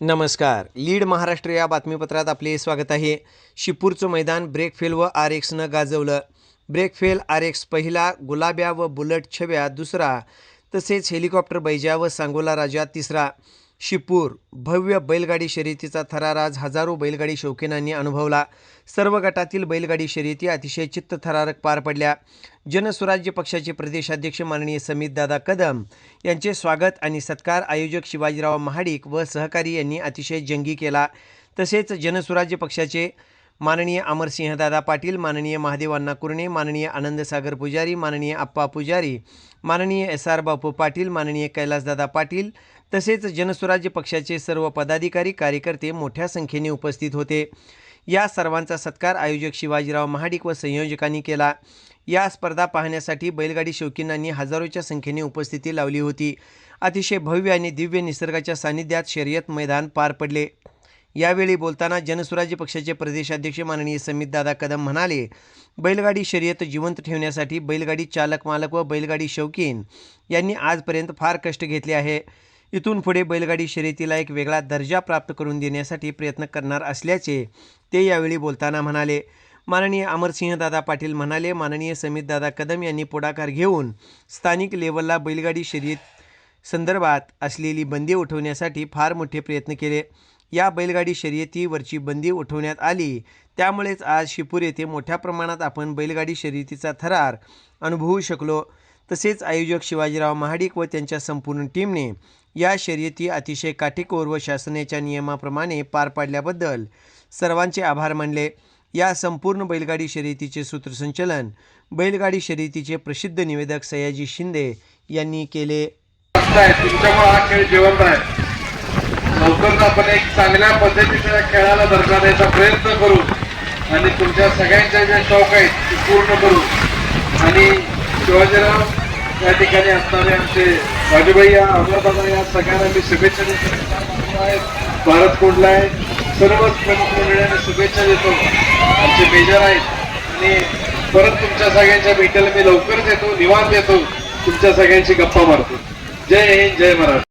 नमस्कार. लीड महाराष्ट्र या बातमीपत्रात आपले स्वागत आहे. शिपूरचं मैदान ब्रेकफेल व आर एक्सनं गाजवलं. ब्रेकफेल आर एक्स पहिला गुलाब्या व बुलट छव्या दुसरा तसेच हेलिकॉप्टर बैजा व सांगोला राजा तिसरा. शिपूर भव्य बैलगाडी शर्यतीचा थरार आज हजारो बैलगाडी शौकीनांनी अनुभवला. सर्व गटातील बैलगाडी शर्यती अतिशय चित्तथरारक पार पडल्या. जनस्वराज्य पक्षाचे प्रदेशाध्यक्ष माननीय समितदादा कदम यांचे स्वागत आणि सत्कार आयोजक शिवाजीराव महाडिक व सहकारी यांनी अतिशय जंगी केला. तसेच जनस्वराज्य पक्षाचे माननीय अमरसिंहदादा पाटील माननीय महादेवांना कुर्णे माननीय आनंदसागर पुजारी माननीय आप्पा पुजारी माननीय एस आर बापू पाटील माननीय कैलासदादा पाटील तसेच जनस्वराज्य पक्षाचे सर्व पदाधिकारी कार्यकर्ते मोठ्या संख्येने उपस्थित होते. या सर्वांचा सत्कार आयोजक शिवाजीराव महाडिक व संयोजकांनी केला. या स्पर्धा पाहण्यासाठी बैलगाडी शौकीनांनी हजारोच्या संख्येने उपस्थिती लावली होती. अतिशय भव्य आणि दिव्य निसर्गाच्या सानिध्यात शर्यत मैदान पार पडले. यावेळी बोलताना जनस्वराज्य पक्षाचे प्रदेशाध्यक्ष माननीय समितदादा कदम म्हणाले बैलगाडी शर्यत जिवंत ठेवण्यासाठी बैलगाडी चालक मालक व बैलगाडी शौकीन यांनी आजपर्यंत फार कष्ट घेतले आहे. इथून पुढे बैलगाडी शर्यतीला एक वेगळा दर्जा प्राप्त करून देण्यासाठी प्रयत्न करणार असल्याचे ते यावेळी बोलताना म्हणाले. माननीय अमरसिंहदादा पाटील म्हणाले माननीय समितदादा कदम यांनी पुढाकार घेऊन स्थानिक लेवलला बैलगाडी शर्यत संदर्भात असलेली बंदी उठवण्यासाठी फार मोठे प्रयत्न केले. या बैलगाडी शर्यतीवरची बंदी उठवण्यात आली. त्यामुळेच आज शिपूर येथे मोठ्या प्रमाणात आपण बैलगाडी शर्यतीचा थरार अनुभवू शकलो. तसेच आयोजक शिवाजीराव महाडिक व त्यांच्या संपूर्ण टीमने या शर्यती अतिशय काटेकोर व शासनाच्या नियमाप्रमाणे पार पाडल्याबद्दल सर्वांचे आभार मानले. या संपूर्ण बैलगाडी शर्यतीचे सूत्रसंचलन बैलगाडी शर्यतीचे प्रसिद्ध निवेदक सयाजी शिंदे यांनी केले. तुमच्यामुळे हा खेळ जिवंत आहे. लवकरच आपण एक चांगल्या पद्धतीच्या खेळाला दर्जा द्यायचा प्रयत्न करू. आणि तुमच्या सगळ्यांच्या ज्या शौक आहेत ते पूर्ण करू. आणि शिवाजीराव या ठिकाणी असणारे आमचे राजूबाई या अमरबाबा या सगळ्यांना मी शुभेच्छा देतो. आहेत भारत कोंडला आहे? सर्वच प्रमुख मंडळांना शुभेच्छा देतो. आमचे मेजर आहेत. आणि परत तुमच्या सगळ्यांच्या भेटीला मी लवकरच येतो निवांत येतो. तुमच्या सगळ्यांची गप्पा मारतो. जय हिंद जय महाराष्ट्र.